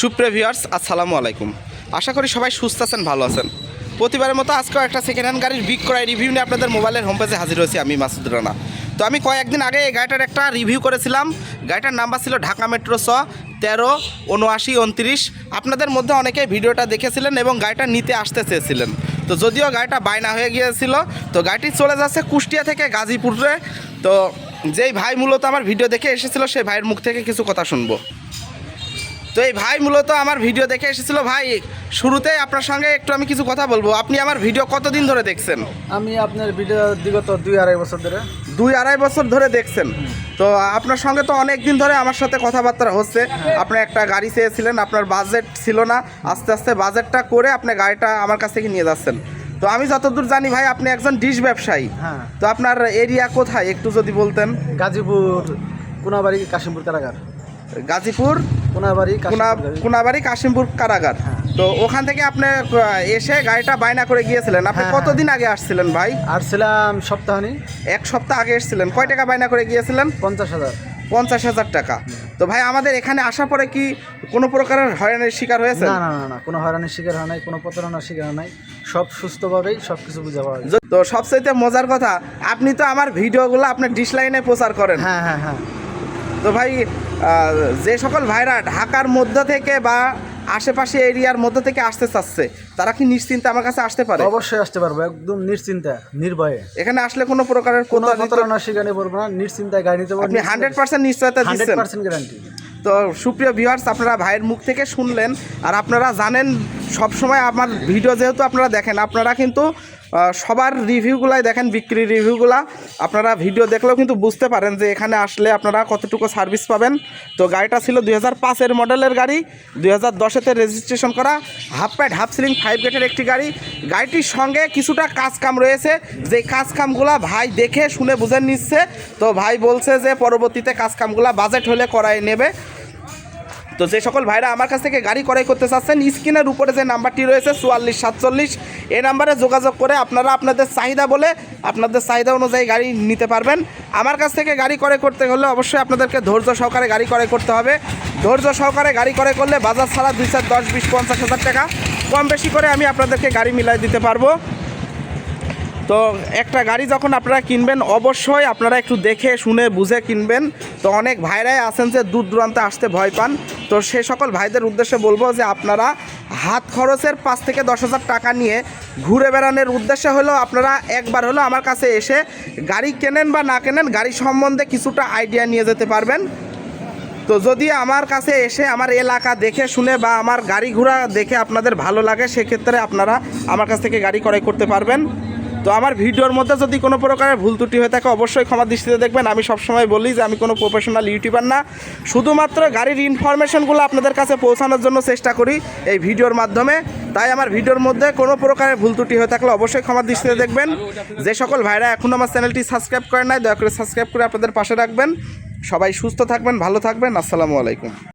সুপ্রিয় ভিউয়ার্স, আসসালামু আলাইকুম। আশা করি সবাই সুস্থ আছেন, ভালো আছেন। প্রতিবারের মতো আজকেও একটা সেকেন্ড হ্যান্ড গাড়ির বিক্রয় রিভিউ নিয়ে আপনাদের মোবাইলের হোম পেজে হাজির হয়েছি আমি, মাসুদ রানা। তো আমি কয়েকদিন আগে এই গাড়িটার একটা রিভিউ করেছিলাম। গাড়িটার নাম্বার ছিল ঢাকা মেট্রো স তেরো উনআশি উনত্রিশ আপনাদের মধ্যে অনেকে ভিডিওটা দেখেছিলেন এবং গাড়িটা নিতে আসতে চেয়েছিলেন। তো যদিও গাড়িটা বায়না হয়ে গিয়েছিল, তো গাড়িটি চলে যাচ্ছে কুষ্টিয়া থেকে গাজীপুরে। তো যেই ভাই মূলত আমার ভিডিও দেখে এসেছিল, সেই ভাইয়ের মুখ থেকে কিছু কথা শুনব। তো এই ভাই মূলত আমার ভিডিও দেখে এসেছিল। ভাই শুরুতে আপনার সঙ্গে একটু আমি কিছু কথা বলব। আপনি আমার ভিডিও কতদিন ধরে দেখছেন? আমি আপনার ভিডিও বিগত দুই আড়াই বছর ধরে। দুই আড়াই বছর ধরে দেখছেন। তো আপনার সঙ্গে তো অনেক দিন ধরে আমার সাথে কথাবার্তা হচ্ছে। আপনি একটা গাড়ি চেয়েছিলেন আপনার বাজেট ছিল না। আস্তে আস্তে বাজেটটা করে আপনি গাড়িটা আমার কাছ থেকে নিয়ে যাচ্ছেন। তো আমি যতদূর জানি ভাই আপনি একজন ডিশ ব্যবসায়ী। হ্যাঁ। তো আপনার এরিয়া কোথায়? একটু যদি বলতেন। গাজীপুর কোনাবাড়ি কাশিমপুর কারাগার। গাজীপুর? কোনাবাড়ি কুনা কাশিমপুর কারাগার। হ্যাঁ। তো ওখান থেকে আপনি এসে গাড়িটা বায়না করে গিয়েছিলেন। আপনি হ্যাঁ, কতদিন আগে আসছিলেন ভাই? আসছিলাম সপ্তাহানি এক সপ্তাহ আগে এসেছিলেন। কয় টাকা বায়না করে গিয়েছিলেন? পঞ্চাশ হাজার। পঞ্চাশ হাজার টাকা। তো ভাই আমাদের এখানে আসার পরে কি কোনো প্রকারের হয়রানির শিকার হয়েছে না না না কোনো হয়রানির শিকার হয় নাই কোনো প্রতারণার শিকার হয় নাই। সব সুস্থভাবেই সব কিছু বুঝা পাওয়া যায়। তো সবচেয়ে মজার কথা আপনি তো আমার ভিডিওগুলো আপনার ডিশ লাইনে প্রচার করেন। হ্যাঁ হ্যাঁ হ্যাঁ। তো ভাই যে সকল ভাইরা ঢাকার মধ্য থেকে বা আশেপাশে এরিয়ার মধ্যে থেকে আসতে চাচ্ছে তারা কি নিশ্চিন্তে আমার কাছে আসতে পারে? অবশ্যই আসতে পারব একদম নিশ্চিন্তে নির্ভয়ে। এখানে আসলে কোনো প্রকারের কোনো প্রতারণার শিকার পড়ব না নিশ্চিন্তায় গাড়ি নিতে পারব আপনি হান্ড্রেড পার্সেন্ট নিশ্চয়তা দিচ্ছেন। গ্যারান্টি তো সুপ্রিয় ভিউয়ার্স আপনারা ভাইয়ের মুখ থেকে শুনলেন আর আপনারা জানেন সব সময় আমার ভিডিও যেহেতু আপনারা দেখেন, আপনারা কিন্তু সবার রিভিউগুলাই দেখেন, বিক্রি রিভিউগুলা। আপনারা ভিডিও দেখলেও কিন্তু বুঝতে পারেন যে এখানে আসলে আপনারা কতটুকু সার্ভিস পাবেন। তো গাড়িটা ছিল দুই হাজার পাঁচের মডেলের গাড়ি, দুই হাজার দশেতে রেজিস্ট্রেশন করা half pad half ceiling five গেটের একটি গাড়ি। গাড়িটির সঙ্গে কিছুটা কাজ কাম রয়েছে, যে কাজ কামগুলা ভাই দেখে শুনে বুঝে নিচ্ছে। তো ভাই বলছে যে পরবর্তীতে কাজ কামগুলা বাজেট হলে করাই নেবে। তো যে সকল ভাইরা আমার কাছ থেকে গাড়ি ক্রয় করতে চাচ্ছেন, স্ক্রিনের উপরে যে নাম্বারটি রয়েছে, চুয়াল্লিশ সাতচল্লিশ, এই নাম্বারে যোগাযোগ করে আপনারা আপনাদের চাহিদা বলে আপনাদের চাহিদা অনুযায়ী গাড়ি নিতে পারবেন। আমার কাছ থেকে গাড়ি ক্রয় করতে হলে অবশ্যই আপনাদেরকে ধৈর্য সহকারে গাড়ি ক্রয় করতে হবে। ধৈর্য সহকারে গাড়ি ক্রয় করলে বাজার ছাড়া দুই চার দশ বিশ পঞ্চাশ হাজার টাকা কম বেশি করে আমি আপনাদেরকে গাড়ি মিলাই দিতে পারব। তো একটা গাড়ি যখন আপনারা কিনবেন, অবশ্যই আপনারা একটু দেখে, শুনে, বুঝে কিনবেন। তো অনেক ভাইরাই আছেন যে দূর দূরান্তে আসতে ভয় পান। তো সে সকল ভাইদের উদ্দেশ্যে বলব যে আপনারা হাত খরচের পাঁচ থেকে দশ হাজার টাকা নিয়ে ঘুরে বেড়ানোর উদ্দেশ্যে হলো আপনারা একবার হলো আমার কাছে এসে গাড়ি কেনেন বা না কেনেন গাড়ি সম্বন্ধে কিছুটা আইডিয়া নিয়ে যেতে পারবেন। তো যদি আমার কাছে এসে আমার এলাকা দেখে শুনে বা আমার গাড়ি ঘোড়া দেখে আপনাদের ভালো লাগে, সেক্ষেত্রে আপনারা আমার কাছ থেকে গাড়ি ক্রয় করতে পারবেন। তো আমার ভিডিওর মধ্যে যদি কোনো প্রকারের ভুল ত্রুটি হয়ে থাকে, অবশ্যই ক্ষমা দৃষ্টিতে দেখবেন। আমি সবসময় বলি যে, আমি কোনো প্রফেশনাল ইউটিউবার না। শুধুমাত্র গাড়ির ইনফরমেশনগুলো আপনাদের কাছে পৌঁছানোর জন্য চেষ্টা করি এই ভিডিওর মাধ্যমে। তাই আমার ভিডিওর মধ্যে কোনো প্রকারের ভুল ত্রুটি হয়ে থাকলে অবশ্যই ক্ষমা দৃষ্টিতে দেখবেন। যে সকল ভাইরা এখনও আমার চ্যানেলটি সাবস্ক্রাইব করেন নাই, দয়া করে সাবস্ক্রাইব করে আপনাদের পাশে রাখবেন। সবাই সুস্থ থাকবেন, ভালো থাকবেন। আসসালামু আলাইকুম।